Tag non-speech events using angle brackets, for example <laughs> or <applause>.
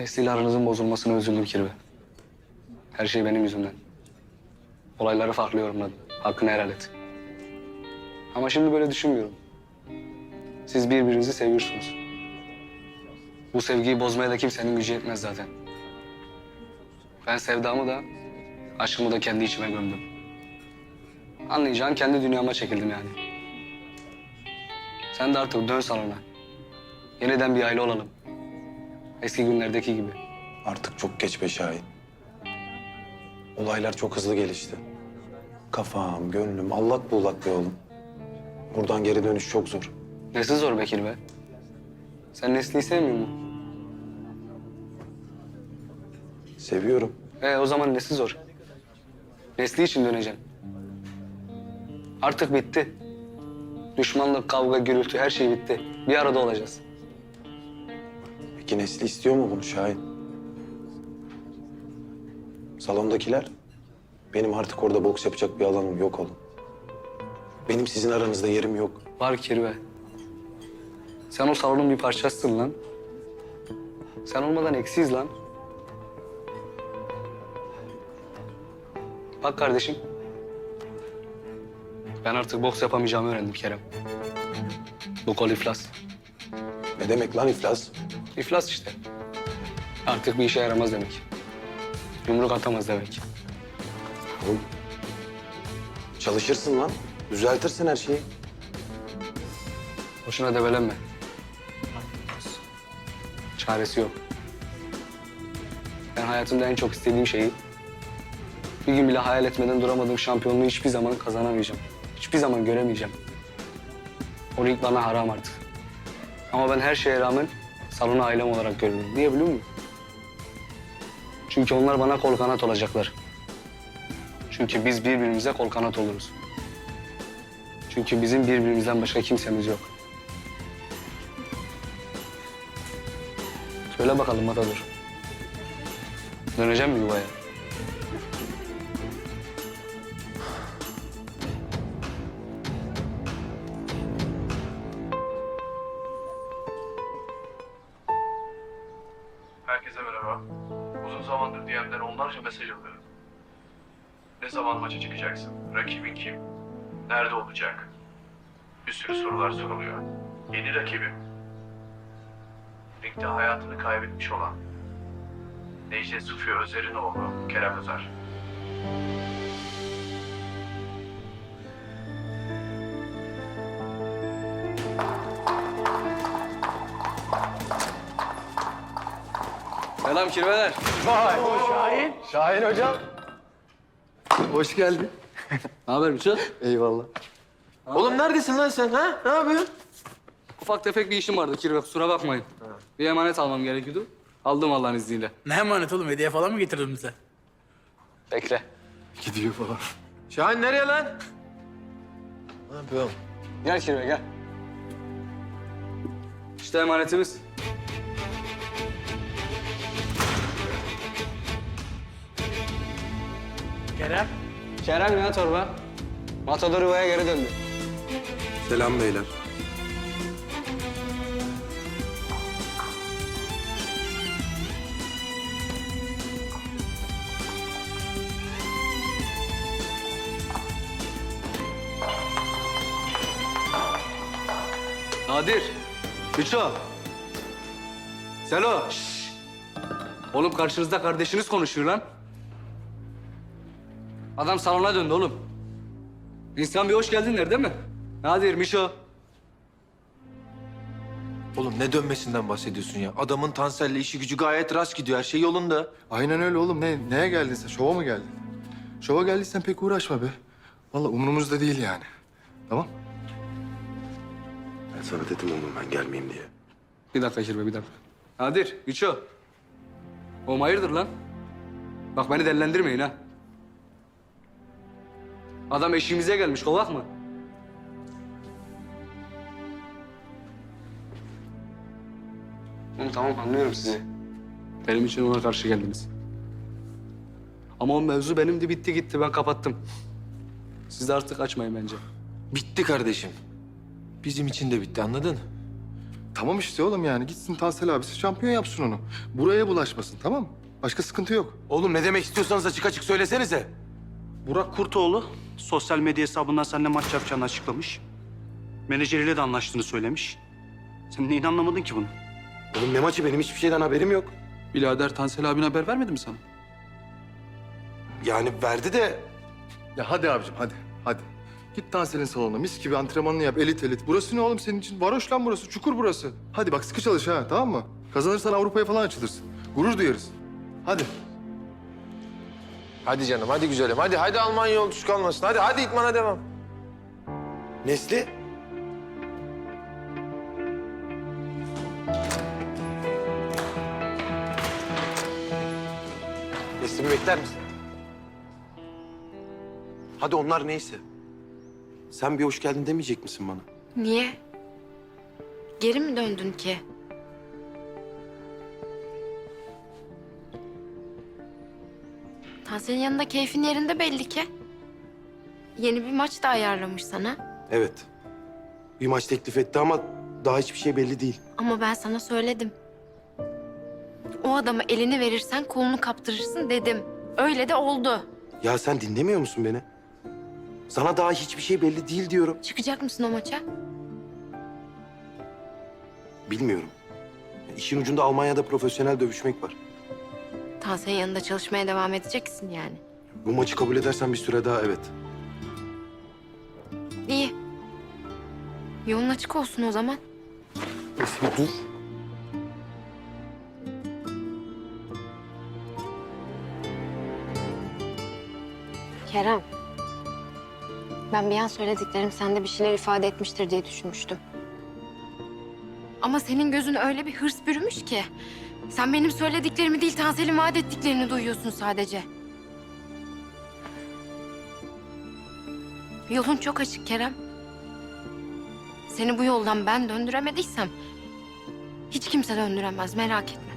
Nesliyle aranızın bozulmasına üzüldüm Kirve. Her şey benim yüzümden. Olayları farklı yorumladım. Hakkını helal et. Ama şimdi böyle düşünmüyorum. Siz birbirinizi seviyorsunuz. Bu sevgiyi bozmaya da kimsenin gücü yetmez zaten. Ben sevdamı da, aşkımı da kendi içime gömdüm. Anlayacağın kendi dünyama çekildim yani. Sen de artık dön salona. Yeniden bir aile olalım. Eski günlerdeki gibi. Artık çok geç be Şahin. Olaylar çok hızlı gelişti. Kafam, gönlüm allak bullak be oğlum. Buradan geri dönüş çok zor. Nesi zor Bekir be? Sen Nesli'yi sevmiyor musun? Seviyorum. E o zaman nesi zor? Nesli için döneceksin. Artık bitti. Düşmanlık, kavga, gürültü her şey bitti. Bir arada olacağız. Peki Nesli istiyor mu bunu Şahin? Salondakiler? Benim artık orada boks yapacak bir alanım yok oğlum. Benim sizin aranızda yerim yok. Var Kirve. Sen o salonun bir parçasısın lan. Sen olmadan eksiyiz lan. Bak kardeşim. Ben artık boks yapamayacağımı öğrendim Kerem. Bu kol iflas. Ne demek lan iflas? İflas işte. Artık bir işe yaramaz demek. Yumruk atamaz demek. Oğlum. Çalışırsın lan. Düzeltirsin her şeyi. Boşuna debelenme. Çaresi yok. Ben hayatımda en çok istediğim şeyi... ...bir gün bile hayal etmeden duramadığım şampiyonluğu hiçbir zaman kazanamayacağım. Hiçbir zaman göremeyeceğim. O lig bana haram artık. Ama ben her şeye rağmen salonu ailem olarak görüyorum. Niye biliyor musun? Çünkü onlar bana kol kanat olacaklar. Çünkü biz birbirimize kol kanat oluruz. Çünkü bizim birbirimizden başka kimsemiz yok. Söyle bakalım Matador. Döneceğim mi yuvaya? DM'den onlarca mesaj alıyorum. Ne zaman maça çıkacaksın? Rakibin kim? Nerede olacak? Bir sürü sorular soruluyor. Yeni rakibim. Ringde hayatını kaybetmiş olan Necdet Sufi Özer'in oğlu Kerem Özer. Selam kirveler. Şahin hocam. Hoş geldin. <laughs> Ne haber Müçet? Eyvallah. Oğlum neredesin lan sen ha? Ne yapıyorsun? Ufak tefek bir işim vardı kirve kusura bakmayın. Bir emanet almam gerekiyordu. Aldım Allah'ın izniyle. Ne emanet oğlum? Hediye falan mı getirdin bize? Bekle. Gidiyor falan. Şahin nereye lan? Ne yapıyorsun? Gel kirve gel. İşte emanetimiz. Kerem. Kerem ya torba. Matador yuvaya geri döndü. Selam beyler. Nadir. Üço. Selo. Şşş. Oğlum karşınızda kardeşiniz konuşuyor lan. Adam salona döndü oğlum. İnsan bir hoş geldin der değil mi? Nadir, Mişo. Oğlum ne dönmesinden bahsediyorsun ya? Adamın Tansel'le işi gücü gayet rast gidiyor. Her şey yolunda. Aynen öyle oğlum. Ne, neye geldin sen? Şova mı geldin? Şova geldiysen pek uğraşma be. Vallahi umurumuzda değil yani. Tamam? Ben sana dedim oğlum ben gelmeyeyim diye. Bir dakika Kirbe, bir dakika. Nadir, Mişo. Oğlum hayırdır lan? Bak beni delilendirmeyin ha. Adam eşiğimize gelmiş, kovak mı? Oğlum tamam anlıyorum sizi. Benim için ona karşı geldiniz. Ama o mevzu benimdi, bitti gitti. Ben kapattım. Siz de artık açmayın bence. Bitti kardeşim. Bizim için de bitti anladın? Tamam işte oğlum yani gitsin Tansel abisi şampiyon yapsın onu. Buraya bulaşmasın tamam mı? Başka sıkıntı yok. Oğlum ne demek istiyorsanız açık açık söylesenize. Burak Kurtoğlu sosyal medya hesabından seninle maç yapacağını açıklamış. Menajeriyle de anlaştığını söylemiş. Sen neyin anlamadın ki bunu? Oğlum ne maçı benim hiçbir şeyden haberim yok. Birader Tansel abine haber vermedi mi sana? Yani verdi de Ya hadi abicim hadi hadi. Git Tansel'in salonuna mis gibi antrenmanını yap elit elit. Burası ne oğlum senin için? Varoş lan burası, çukur burası. Hadi bak sıkı çalış ha tamam mı? Kazanırsan Avrupa'ya falan açılırsın. Gurur duyarız. Hadi. Hadi canım, hadi güzelim. Hadi, hadi Almanya yolcusu kalmasın. Hadi, hadi itmana devam. Nesli? Nesli bir bekler misin? Hadi onlar neyse. Sen bir hoş geldin demeyecek misin bana? Niye? Geri mi döndün ki? Tansel'in yanında keyfin yerinde belli ki. Yeni bir maç da ayarlamış sana. Evet. Bir maç teklif etti ama daha hiçbir şey belli değil. Ama ben sana söyledim. O adama elini verirsen kolunu kaptırırsın dedim. Öyle de oldu. Ya sen dinlemiyor musun beni? Sana daha hiçbir şey belli değil diyorum. Çıkacak mısın o maça? Bilmiyorum. İşin ucunda Almanya'da profesyonel dövüşmek var. Tansel'in yanında çalışmaya devam edeceksin yani. Bu maçı kabul edersen bir süre daha evet. İyi. Yolun açık olsun o zaman. Nesli dur. Kerem. Ben bir an söylediklerim sende bir şeyler ifade etmiştir diye düşünmüştüm. Ama senin gözün öyle bir hırs bürümüş ki. Sen benim söylediklerimi değil, Tansel'in vaat ettiklerini duyuyorsun sadece. Yolun çok açık Kerem. Seni bu yoldan ben döndüremediysem... ...hiç kimse döndüremez, merak etme.